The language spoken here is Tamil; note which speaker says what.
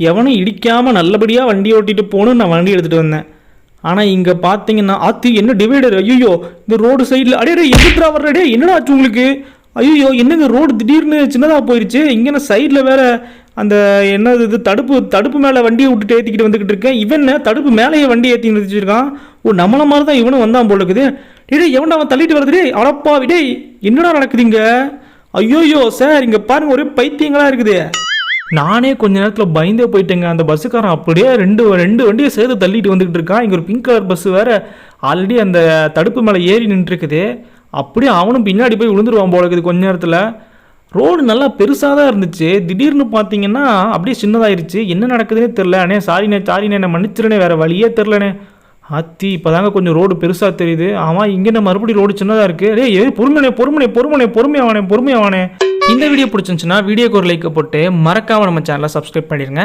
Speaker 1: எவனும் இடிக்காமல் நல்லபடியாக வண்டி ஓட்டிட்டு போகணும்னு நான் வண்டி எடுத்துகிட்டு வந்தேன். ஆனால் இங்கே பார்த்தீங்கன்னா ஆத்தி என்ன டிவைடர் ஐயோ இந்த ரோடு சைடில் அடே எதிர்த்தா வர்றடே என்னடா ஆச்சு உங்களுக்கு? ஐயோ என்னங்க ரோடு திடீர்னு சின்னதாக போயிடுச்சு இங்கே சைடில் வேற அந்த என்னது இது தடுப்பு தடுப்பு மேலே வண்டியை விட்டுட்டு ஏற்றிக்கிட்டு வந்துக்கிட்டு இருக்கேன். இவன் தடுப்பு மேலேயே வண்டி ஏற்றி நிறுத்திச்சிருக்கான் ஓ நம்மள மாதிரி தான் இவனும் வந்தான் போல இருக்குது. டேய் எவன்டா அவன் தள்ளிட்டு வருது டே அடப்பா டேய் என்னடா நடக்குதுங்க ஐயோயோ சார் இங்கே பாருங்க ஒரே பைத்தியங்களாக இருக்குது. நானே கொஞ்ச நேரத்தில் பயந்தே போயிட்டேங்க. அந்த பஸ்ஸுக்காரன் அப்படியே ரெண்டு ரெண்டு வண்டியை சேர்த்து தள்ளிட்டு வந்துக்கிட்டு இருக்கான். இங்கே ஒரு பிங்க் கலர் பஸ் வேற ஆல்ரெடி அந்த தடுப்பு மேலே ஏறி நின்றுருக்குது. அப்படியே அவனும் பின்னாடி போய் விழுந்துருவான் போல இருக்குது கொஞ்ச நேரத்தில். ரோடு நல்லா பெருசாக தான் இருந்துச்சு. திடீர்னு பார்த்தீங்கன்னா அப்படியே சின்னதாயிருச்சு. என்ன நடக்குதுன்னே தெரில அண்ணே சாரிண்ணே சாரிண்ணே என்ன மன்னிச்சிருனே வேறு வழியே தெரிலண்ணே ஆத்தி இப்போதாங்க கொஞ்சம் ரோடு பெருசாக தெரியுது. ஆமாம் இங்கே என்ன மறுபடியும் ரோடு சின்னதாக இருக்குது டேய் ஏய் பொறுமனே பொறுமனே பொறுமனே பொறுமையாவானே பொறுமையாவானே இந்த வீடியோ பிடிச்சிருந்துச்சுன்னா வீடியோக்கு ஒரு லைக் போட்டு மறக்காம நம்ம சேனலை சப்ஸ்கிரைப் பண்ணிடுங்க